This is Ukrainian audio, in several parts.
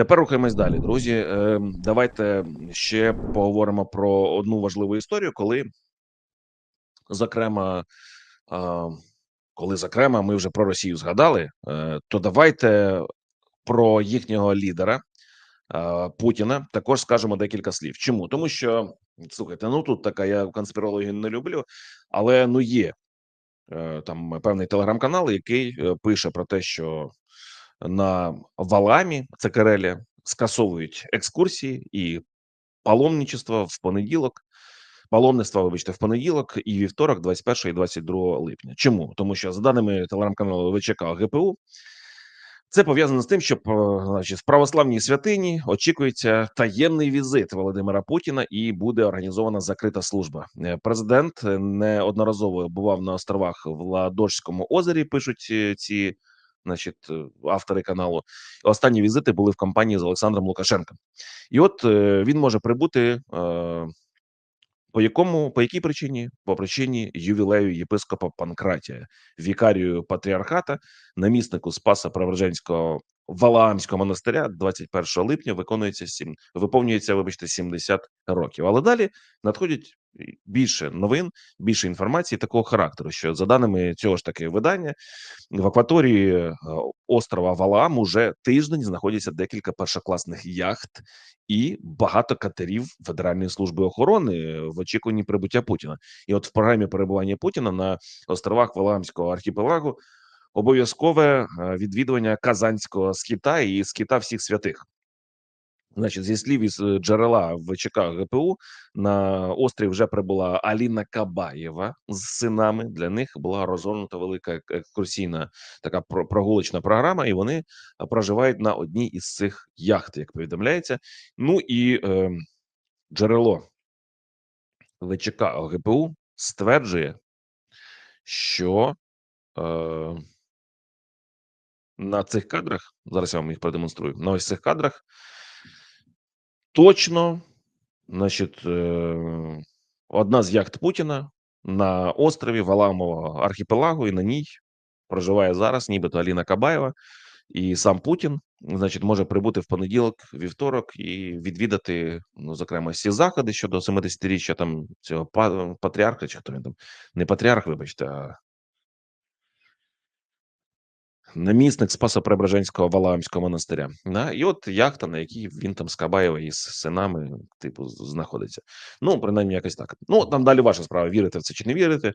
Тепер рухаємось далі, друзі. Е, давайте ще поговоримо про одну важливу історію, коли зокрема, коли зокрема ми вже про Росію згадали, е, то давайте про їхнього лідера Путіна також скажемо декілька слів. Чому? Тому що слухайте, ну тут така я конспірологію не люблю, але ну є е, там певний телеграм-канал, який е, пише про те, що на Валамі це Карелія скасовують екскурсії і паломничество в понеділок. Паломництва, вибачте, в понеділок і вівторок, 21 і 22 липня. Чому? Тому що за даними телеграм-каналу ВЧК ГПУ, це пов'язано з тим, що по- значить, в православній святині очікується таємний візит Володимира Путіна і буде організована закрита служба. Е, Президент неодноразово бував на островах в Ладожському озері. Пишуть е, ці, значить, е, автори каналу. Останні візити були в компанії з Олександром Лукашенком. І от е, він може прибути. Е, по якому по якій причині? По причині ювілею єпископа Панкратія, вікарію патріархата, наміснику Спаса Преображенського Валаамського монастиря 21 липня виконується сім виповнюється, вибачте, 70 років. Але далі надходять більше новин, більше інформації такого характеру, що за даними цього ж таки видання, в акваторії е, острова Валаам уже тиждень знаходяться декілька першокласних яхт і багато катерів Федеральної служби охорони в очікуванні прибуття Путіна. І от в програмі перебування Путіна на островах Валаамського архіпелагу обов'язкове е, відвідування Казанського скіта і скіта всіх святих. Значить, зі слів із е, джерела ВЧК ГПУ на острів вже прибула Аліна Кабаєва з синами. Для них була розгорнута велика екскурсійна така про- прогулочна програма, і вони е, проживають на одній із цих яхт, як повідомляється. Ну і е, джерело ВЧК ГПУ стверджує, що е, на цих кадрах зараз я вам їх продемонструю. На ось цих кадрах точно, значить, е, одна з яхт Путіна на острові Валамового архіпелагу, і на ній проживає зараз, нібито Аліна Кабаєва, і сам Путін, значить, може прибути в понеділок, вівторок і відвідати, ну, зокрема, всі заходи щодо 70-річчя там цього патріарха, чи хто він там не патріарх, вибачте, а намісник Спаса Преображенського Валаамського монастиря. Да? І от яхта, на якій він там з Кабаєва і з синами, типу, знаходиться. Ну, принаймні, якось так. Ну, там далі ваша справа, вірите в це чи не вірите.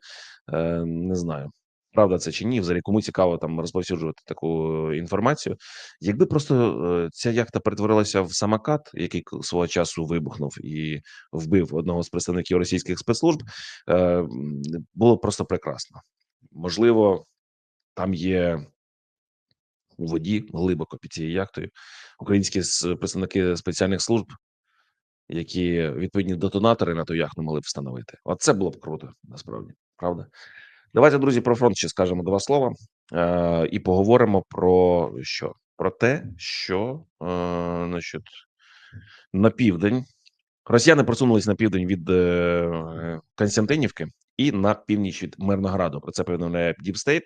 Е, не знаю. Правда, це чи ні, взагалі кому цікаво там розповсюджувати таку інформацію. Якби просто е, ця яхта перетворилася в самокат, який свого часу вибухнув і вбив одного з представників російських спецслужб, е, було просто прекрасно. Можливо, там є у воді глибоко під цією яхтою. Українські представники спеціальних служб, які відповідні детонатори на ту яхту могли б встановити. От це було б круто, насправді, правда. Давайте, друзі, про фронт ще скажемо два слова е, і поговоримо про що? Про те, що е, значить, на південь росіяни просунулись на південь від е, Константинівки і на північ від Мирнограду. Про це повідомляє Діпстейт.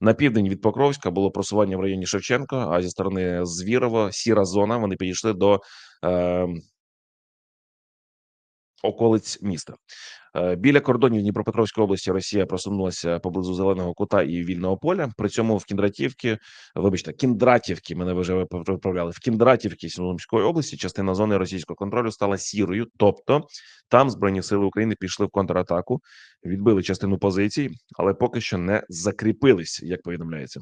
На південь від Покровська було просування в районі Шевченко, а зі сторони Звірова, сіра зона. Вони підійшли до е, околиць міста. Е, Біля кордонів Дніпропетровської області Росія просунулася поблизу зеленого кута і вільного поля. При цьому в Кіндратівці, вибачте, Кіндратівки, мене вже виправляли. В Кіндратівці Сумської області частина зони російського контролю стала сірою, тобто там збройні сили України пішли в контратаку, відбили частину позицій, але поки що не закріпились, як повідомляється.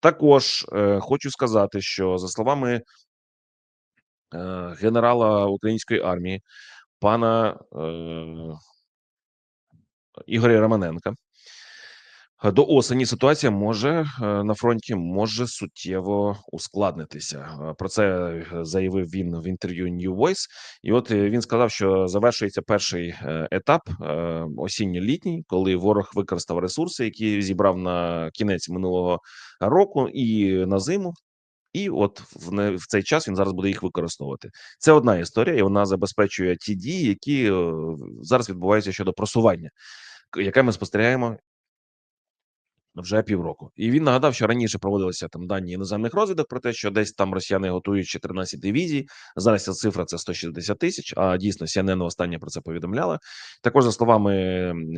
Також е, хочу сказати, що за словами е, генерала української армії, пана е, Ігоря Романенка, е, до осені ситуація може е, на фронті може суттєво ускладнитися. Е, Про це заявив він в інтерв'ю New Voice. І от він сказав, що завершується перший етап осінньо-літній, коли ворог використав ресурси, які зібрав на кінець минулого року, і на зиму. І от в в цей час він зараз буде їх використовувати. Це одна історія, і вона забезпечує ті дії, які зараз відбуваються щодо просування, яке ми спостерігаємо Вже півроку, і він нагадав, що раніше проводилися там дані іноземних розвідок про те, що десь там росіяни готують 14 дивізій. Зараз ця цифра це 160 тисяч. А дійсно CNN останнє про це повідомляла. Також за словами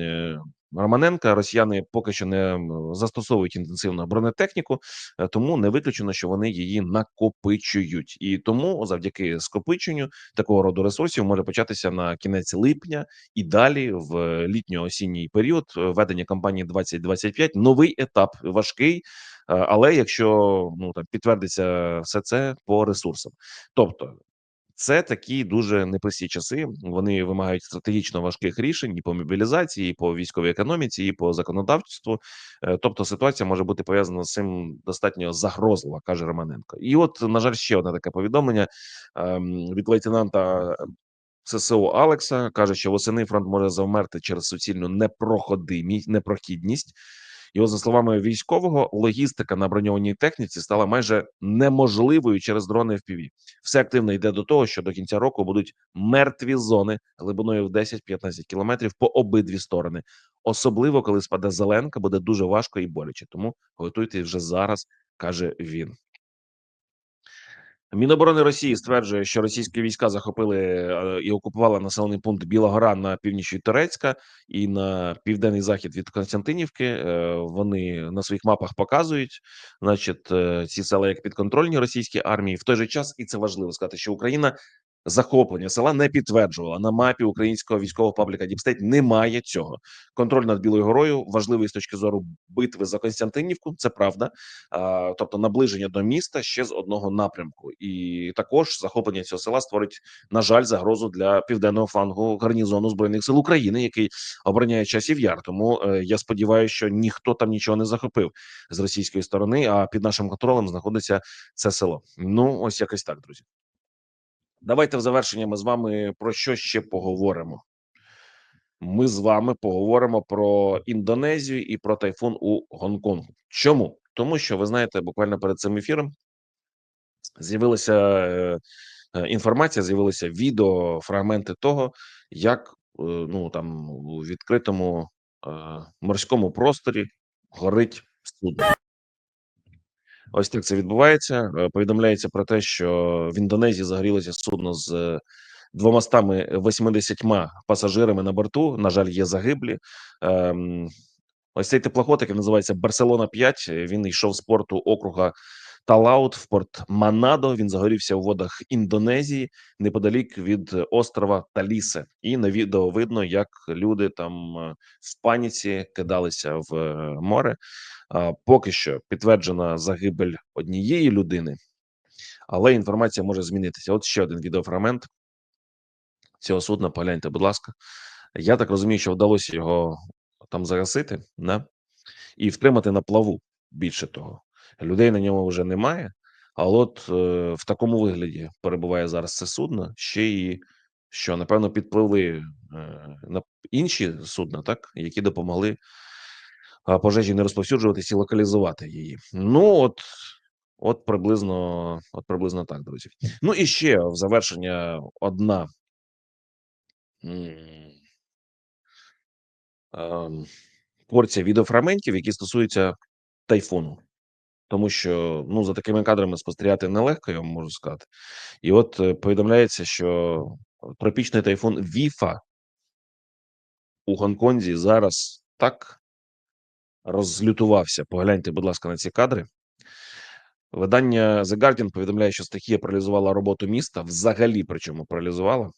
е, Романенка, росіяни поки що не застосовують інтенсивну бронетехніку, е, тому не виключено, що вони її накопичують, і тому, завдяки скопиченню такого роду ресурсів, може початися на кінець липня і далі в літньо-осінній період е, ведення кампанії 2025 новий етап важкий. е, Але якщо ну там підтвердиться все це по ресурсам, тобто це такі дуже непрості часи. Вони вимагають стратегічно важких рішень і по мобілізації, і по військовій економіці, і по законодавству. Е, Тобто ситуація може бути пов'язана з цим достатньо загрозлива, каже Романенко. І от, на жаль, ще одне таке повідомлення ем, від лейтенанта ССО Алекса каже, що восени фронт може завмерти через суцільну непроходимість, непрохідність. От, за словами військового, логістика на броньованій техніці стала майже неможливою через дрони FPV. Все активно йде до того, що до кінця року будуть мертві зони глибиною в 10-15 кілометрів по обидві сторони. Особливо коли спаде зеленка, буде дуже важко і боляче. Тому готуйтесь вже зараз, каже він. Міноборони Росії стверджує, що російські війська захопили е, і окупували населений пункт Білогора на північі Турецька і на південний захід від Константинівки. Е, Вони на своїх мапах показують, значить, е, ці села як підконтрольні російській армії. В той же час, і це важливо сказати, що Україна захоплення села не підтверджувала на мапі українського військового пабліка Діпстейт. Немає цього. Контроль над Білою горою важливий з точки зору битви за Константинівку. Це правда, тобто наближення до міста ще з одного напрямку, і також захоплення цього села створить, на жаль, загрозу для південного флангу гарнізону збройних сил України, який обороняє часів яр. Тому е, я сподіваюся, що ніхто там нічого не захопив з російської сторони. А під нашим контролем знаходиться це село. Ну ось якось так, друзі. Давайте в завершення ми з вами про що ще поговоримо. Ми з вами поговоримо про Індонезію і про тайфун у Гонконгу. Чому? Тому що ви знаєте, буквально перед цим ефіром з'явилася е, е, інформація, з'явилися відео, фрагменти того, як е, ну там у відкритому морському просторі горить судно. Ось так це відбувається. Е, Повідомляється про те, що в Індонезії загорілося судно з е, 280 пасажирами на борту. На жаль, є загиблі. Ем, ось цей теплоход, який називається Барселона 5, Він йшов з порту округа Талаут в порт Манадо. Він загорівся у водах Індонезії неподалік від острова Талісе. І на відео видно, як люди там е, в паніці кидалися в е, море. Поки що підтверджена загибель однієї людини, але інформація може змінитися. От ще один відеофрагмент цього судна. Погляньте, будь ласка. Я так розумію, що вдалося його там загасити, да? і втримати на плаву. Більше того, людей на ньому вже немає. Але от е, в такому вигляді перебуває зараз це судно. Ще і що напевно підпливли е, на інші судна, так які допомогли пожежі не розповсюджуватись і локалізувати її. Ну от, от приблизно, от приблизно так, друзі. Ну і ще в завершення одна ем, порція відеофрагментів, які стосуються тайфуну. Тому що ну за такими кадрами спостерігати нелегко, я вам можу сказати. І от е, повідомляється, що тропічний тайфун Віфа у Гонконзі зараз так розлютувався. Погляньте, будь ласка, на ці кадри. Видання The Guardian повідомляє, що стихія паралізувала роботу міста, взагалі, причому паралізувала.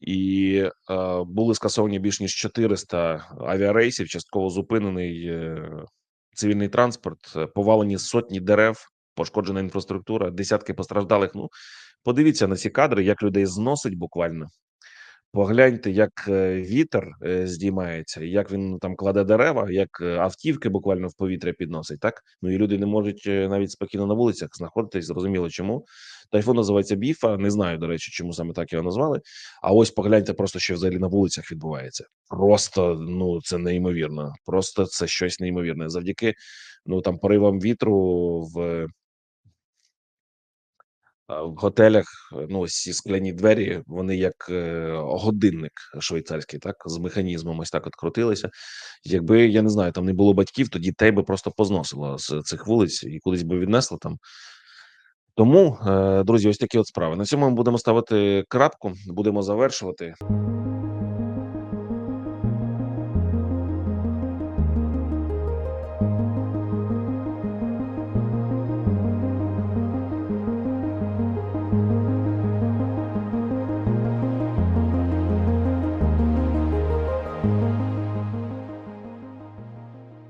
І е, були скасовані більш ніж 400 авіарейсів, частково зупинений е, цивільний транспорт, е, повалені сотні дерев, пошкоджена інфраструктура, десятки постраждалих. Ну, подивіться на ці кадри, як людей зносить буквально. Погляньте, як е, вітер е, здіймається, як він там кладе дерева, як е, автівки буквально в повітря підносить. Так ну і люди не можуть навіть спокійно на вулицях знаходитись. Зрозуміло, чому тайфун називається Біфа. Не знаю до речі, чому саме так його назвали. А ось погляньте, просто що взагалі на вулицях відбувається. Просто ну це неймовірно. Просто це щось неймовірне. Завдяки ну там поривам вітру в в готелях ну ці скляні двері, вони як е, годинник швейцарський, так з механізмом ось так от крутилися. Якби я не знаю, там не було батьків, то дітей би просто позносило з цих вулиць і кудись би віднесло там. Тому, е, друзі, ось такі от справи. На цьому ми будемо ставити крапку, будемо завершувати.